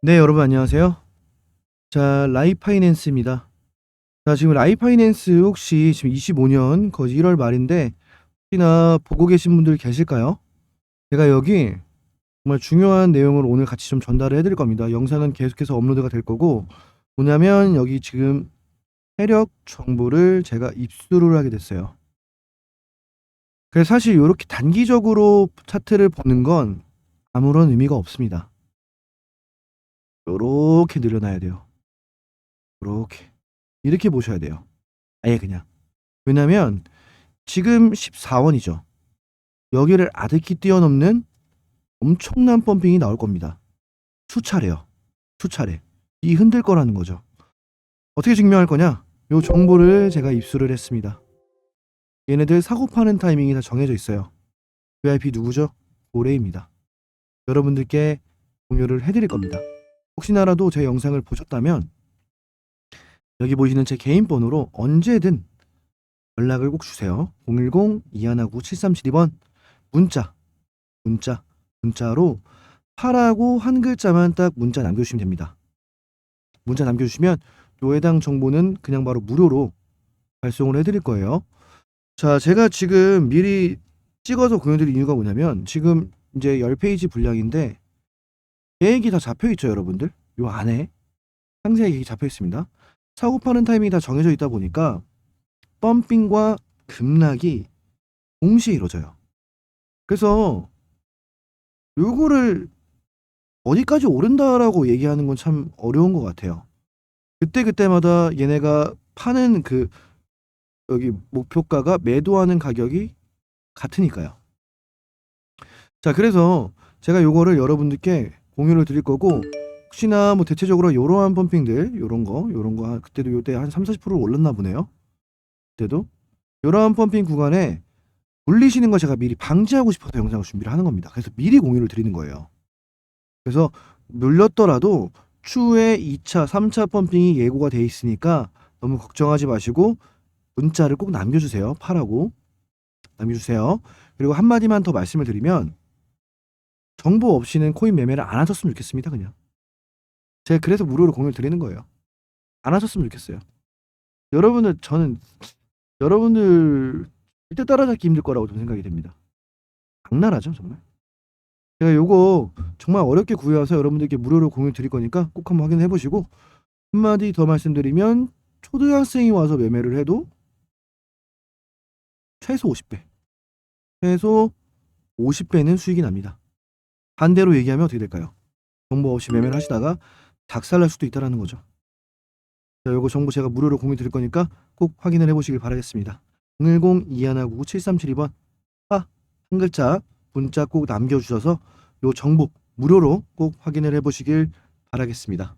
네, 여러분 안녕하세요. 자, 라이파이낸스입니다. 자, 지금 라이파이낸스 혹시 지금 25년 거의 1월 말인데 혹시나 보고 계신 분들 계실까요? 제가 여기 정말 중요한 내용을 오늘 같이 좀 전달을 해드릴 겁니다. 영상은 계속해서 업로드가 될 거고 뭐냐면 여기 지금 세력 정보를 제가 입수를 하게 됐어요. 그래서 사실 이렇게 단기적으로 차트를 보는 건 아무런 의미가 없습니다. 요렇게 늘려놔야 돼요. 요렇게. 이렇게 보셔야 돼요. 아예 그냥. 왜냐면 지금 14원이죠. 여기를 아득히 뛰어넘는 엄청난 펌핑이 나올 겁니다. 수차례요. 수차례. 이 흔들 거라는 거죠. 어떻게 증명할 거냐? 요 정보를 제가 입수를 했습니다. 얘네들 사고 파는 타이밍이 다 정해져 있어요. VIP 누구죠? 고래입니다. 여러분들께 공유를 해드릴 겁니다. 혹시나라도 제 영상을 보셨다면 여기 보시는 제 개인 번호로 언제든 연락을 꼭 주세요. 010-2159-7372번 문자 문자 문자로 파라고 한 글자만 딱 문자 남겨주시면 됩니다. 문자 남겨주시면 요 해당 정보는 그냥 바로 무료로 발송을 해드릴 거예요. 자, 제가 지금 미리 찍어서 보여드릴 이유가 뭐냐면 지금 이제 10페이지 분량인데 계획이 다 잡혀 있죠, 여러분들. 요 안에 상세하게 계획이 잡혀 있습니다. 사고 파는 타이밍이 다 정해져 있다 보니까 펌핑과 급락이 동시에 이루어져요. 그래서 요거를 어디까지 오른다라고 얘기하는 건 참 어려운 것 같아요. 그때 그때마다 얘네가 파는 그 여기 목표가가 매도하는 가격이 같으니까요. 자, 그래서 제가 요거를 여러분들께 공유를 드릴 거고 혹시나 뭐 대체적으로 요러한 펌핑들 요런 거 요런 거 한- 그때도 요때 한 3, 40% 올랐나 보네요. 그때도 요러한 펌핑 구간에 물리시는 거 제가 미리 방지하고 싶어서 영상을 준비를 하는 겁니다. 그래서 미리 공유를 드리는 거예요. 그래서 물렸더라도 추후에 2차, 3차 펌핑이 예고가 돼 있으니까 너무 걱정하지 마시고 문자를 꼭 남겨주세요. 파라고 남겨주세요. 그리고 한마디만 더 말씀을 드리면 정보 없이는 코인 매매를 안 하셨으면 좋겠습니다. 그냥 제가 그래서 무료로 공유를 드리는 거예요. 안 하셨으면 좋겠어요. 여러분들 저는 여러분들 절대 따라잡기 힘들 거라고 좀 생각이 됩니다. 악랄하죠 정말. 제가 요거 정말 어렵게 구해와서 여러분들께 무료로 공유 드릴 거니까 꼭 한번 확인해 보시고 한마디 더 말씀드리면 초등학생이 와서 매매를 해도 최소 50배 최소 50배는 수익이 납니다. 반대로 얘기하면 어떻게 될까요? 정보 없이 매매를 하시다가 작살날 수도 있다라는 거죠. 자, 요거 정보 제가 무료로 공유 드릴 거니까 꼭 확인을 해보시길 바라겠습니다. 010-2159-7372번 아, 한 글자 문자 꼭 남겨주셔서 요 정보 무료로 꼭 확인을 해보시길 바라겠습니다.